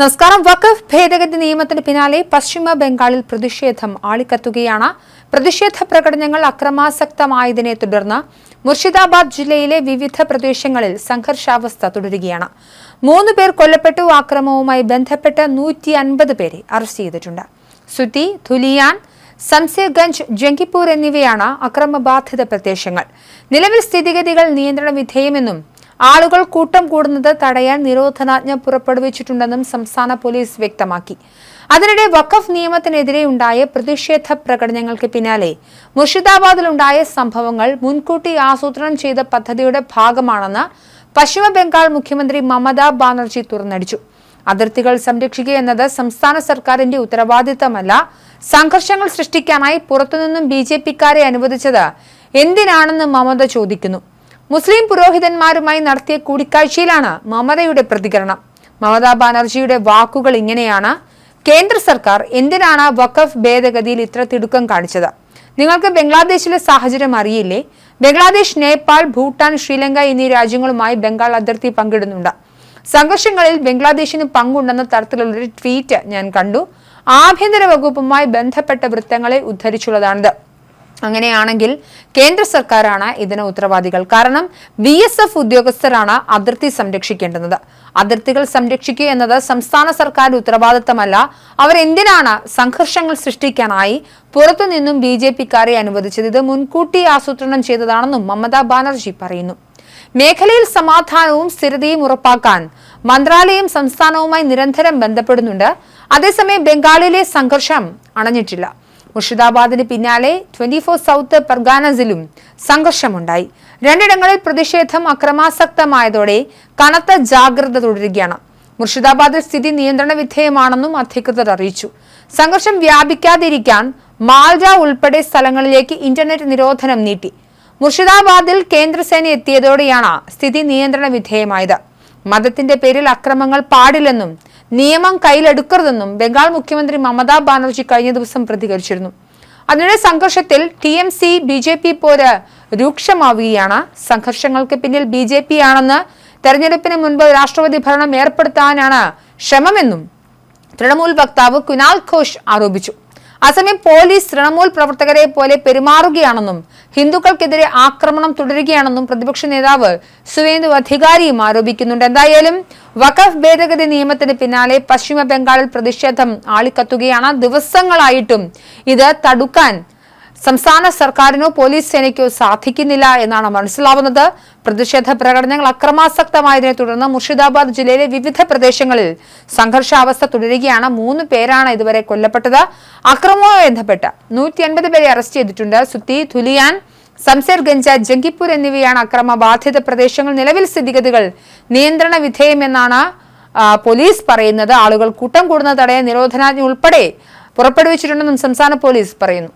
നമസ്കാരം. വഖഫ് ഭേദഗതി നിയമത്തിന് പിന്നാലെ പശ്ചിമ ബംഗാളിൽ പ്രതിഷേധം ആളിക്കത്തുകയാണ്. പ്രതിഷേധ പ്രകടനങ്ങൾ അക്രമാസക്തമായതിനെ തുടർന്ന് മുർഷിദാബാദ് ജില്ലയിലെ വിവിധ പ്രദേശങ്ങളിൽ സംഘർഷാവസ്ഥ തുടരുകയാണ്. മൂന്ന് പേർ കൊല്ലപ്പെട്ടു. ആക്രമവുമായി ബന്ധപ്പെട്ട് നൂറ്റി അൻപത് പേരെ അറസ്റ്റ് ചെയ്തിട്ടുണ്ട്. സുത്തി ധുലിയാൻ സംസേർഗഞ്ച് ജംഗിപ്പൂർ എന്നിവയാണ് അക്രമബാധിത പ്രദേശങ്ങൾ. നിലവിൽ സ്ഥിതിഗതികൾ നിയന്ത്രണ വിധേയമെന്നും ആളുകൾ കൂട്ടം കൂടുന്നത് തടയാൻ നിരോധനാജ്ഞ പുറപ്പെടുവിച്ചിട്ടുണ്ടെന്നും സംസ്ഥാന പോലീസ് വ്യക്തമാക്കി. അതിനിടെ വഖഫ് നിയമത്തിനെതിരെ ഉണ്ടായ പ്രതിഷേധ പ്രകടനങ്ങൾക്ക് പിന്നാലെ മുർഷിദാബാദിലുണ്ടായ സംഭവങ്ങൾ മുൻകൂട്ടി ആസൂത്രണം ചെയ്ത പദ്ധതിയുടെ ഭാഗമാണെന്ന് പശ്ചിമ ബംഗാൾ മുഖ്യമന്ത്രി മമതാ ബാനർജി തുറന്നടിച്ചു. അതിർത്തികൾ സംരക്ഷിക്കുക എന്നത് സംസ്ഥാന സർക്കാരിന്റെ ഉത്തരവാദിത്തമല്ല. സംഘർഷങ്ങൾ സൃഷ്ടിക്കാനായി പുറത്തുനിന്നും ബി ജെ പിക്കാരെ അനുവദിച്ചത് എന്തിനാണെന്ന് മമത ചോദിക്കുന്നു. മുസ്ലിം പുരോഹിതന്മാരുമായി നടത്തിയ കൂടിക്കാഴ്ചയിലാണ് മമതയുടെ പ്രതികരണം. മമതാ ബാനർജിയുടെ വാക്കുകൾ ഇങ്ങനെയാണ്. കേന്ദ്ര സർക്കാർ എന്തിനാണ് വഖഫ് ഭേദഗതിയിൽ ഇത്ര തിടുക്കം കാണിച്ചത്? നിങ്ങൾക്ക് ബംഗ്ലാദേശിലെ സാഹചര്യം അറിയില്ലേ? ബംഗ്ലാദേശ് നേപ്പാൾ ഭൂട്ടാൻ ശ്രീലങ്ക എന്നീ രാജ്യങ്ങളുമായി ബംഗാൾ അതിർത്തി പങ്കിടുന്നുണ്ട്. സംഘർഷങ്ങളിൽ ബംഗ്ലാദേശിന് പങ്കുണ്ടെന്ന തരത്തിലുള്ളൊരു ട്വീറ്റ് ഞാൻ കണ്ടു. ആഭ്യന്തര വകുപ്പുമായി ബന്ധപ്പെട്ട വൃത്തങ്ങളെ ഉദ്ധരിച്ചുള്ളതാണിത്. അങ്ങനെയാണെങ്കിൽ കേന്ദ്ര സർക്കാരാണ് ഇതിന് ഉത്തരവാദികൾ. കാരണം ബി എസ് എഫ് ഉദ്യോഗസ്ഥരാണ് അതിർത്തി സംരക്ഷിക്കേണ്ടുന്നത്. അതിർത്തികൾ സംരക്ഷിക്കുക എന്നത് സംസ്ഥാന സർക്കാർ ഉത്തരവാദിത്തമല്ല. അവർ എന്തിനാണ് സംഘർഷങ്ങൾ സൃഷ്ടിക്കാനായി പുറത്തുനിന്നും ബി ജെ പിക്കാരെ അനുവദിച്ചത്? ഇത് മുൻകൂട്ടി ആസൂത്രണം ചെയ്തതാണെന്നും മമതാ ബാനർജി പറയുന്നു. മേഖലയിൽ സമാധാനവും സ്ഥിരതയും ഉറപ്പാക്കാൻ മന്ത്രാലയം സംസ്ഥാനവുമായി നിരന്തരം ബന്ധപ്പെടുന്നുണ്ട്. അതേസമയം ബംഗാളിലെ സംഘർഷം അണഞ്ഞിട്ടില്ല. മുർഷിദാബാദിന് പിന്നാലെ ട്വന്റി ഫോർ സൗത്ത് പർഗാനസിലും സംഘർഷമുണ്ടായി. രണ്ടിടങ്ങളിൽ പ്രതിഷേധം അക്രമാസക്തമായതോടെ കനത്ത ജാഗ്രത തുടരുകയാണ്. മുർഷിദാബാദിൽ സ്ഥിതി നിയന്ത്രണ വിധേയമാണെന്നും അധികൃതർ അറിയിച്ചു. സംഘർഷം വ്യാപിക്കാതിരിക്കാൻ മാൽഡ ഉൾപ്പെടെ സ്ഥലങ്ങളിലേക്ക് ഇന്റർനെറ്റ് നിരോധനം നീട്ടി. മുർഷിദാബാദിൽ കേന്ദ്രസേന എത്തിയതോടെയാണ് സ്ഥിതി നിയന്ത്രണ വിധേയമായത്. മതത്തിന്റെ പേരിൽ അക്രമങ്ങൾ പാടില്ലെന്നും നിയമം കയ്യിലെടുക്കരുതെന്നും ബംഗാൾ മുഖ്യമന്ത്രി മമതാ ബാനർജി കഴിഞ്ഞ ദിവസം പ്രതികരിച്ചിരുന്നു. അതിനിടെ സംഘർഷത്തിൽ T M C B J P പോര് രൂക്ഷമാവുകയാണ്. സംഘർഷങ്ങൾക്ക് പിന്നിൽ ബി ജെ പി ആണെന്ന് തെരഞ്ഞെടുപ്പിന് മുൻപ് രാഷ്ട്രപതി ഭരണം ഏർപ്പെടുത്താനാണ് ശ്രമമെന്നും തൃണമൂൽ വക്താവ് കുനാൽ ഘോഷ് ആരോപിച്ചു. അസമയം പോലീസ് തൃണമൂൽ പ്രവർത്തകരെ പോലെ പെരുമാറുകയാണെന്നും ഹിന്ദുക്കൾക്കെതിരെ ആക്രമണം തുടരുകയാണെന്നും പ്രതിപക്ഷ നേതാവ് സുവേന്ദു അധികാരിയും ആരോപിക്കുന്നുണ്ട്. എന്തായാലും വഖഫ് ഭേദഗതി നിയമത്തിന് പിന്നാലെ പശ്ചിമ ബംഗാളിൽ പ്രതിഷേധം ആളിക്കത്തുകയാണ്. ദിവസങ്ങളായിട്ടും ഇത് തടുക്കാൻ സംസ്ഥാന സർക്കാരിനോ പോലീസ് സേനയ്ക്കോ സാധിക്കുന്നില്ല എന്നാണ് മനസ്സിലാവുന്നത്. പ്രതിഷേധ പ്രകടനങ്ങൾ അക്രമാസക്തമായതിനെ തുടർന്ന് മുർഷിദാബാദ് ജില്ലയിലെ വിവിധ പ്രദേശങ്ങളിൽ സംഘർഷാവസ്ഥ തുടരുകയാണ്. മൂന്ന് പേരാണ് ഇതുവരെ കൊല്ലപ്പെട്ടത്. അക്രമവുമായി ബന്ധപ്പെട്ട് നൂറ്റി അൻപത് പേരെ അറസ്റ്റ് ചെയ്തിട്ടുണ്ട്. സുത്തി ധുലിയാൻ സംസേർഗഞ്ച ജംഗിപ്പൂർ എന്നിവയാണ് അക്രമ ബാധിത പ്രദേശങ്ങൾ നിലവിൽ സ്ഥിതിഗതികൾ നിയന്ത്രണ വിധേയമെന്നാണ് പോലീസ് പറയുന്നത്. ആളുകൾ കൂട്ടം കൂടുന്ന തടയാൻ നിരോധനാജ്ഞ ഉൾപ്പെടെ പുറപ്പെടുവിച്ചിട്ടുണ്ടെന്നും സംസ്ഥാന പോലീസ് പറയുന്നു.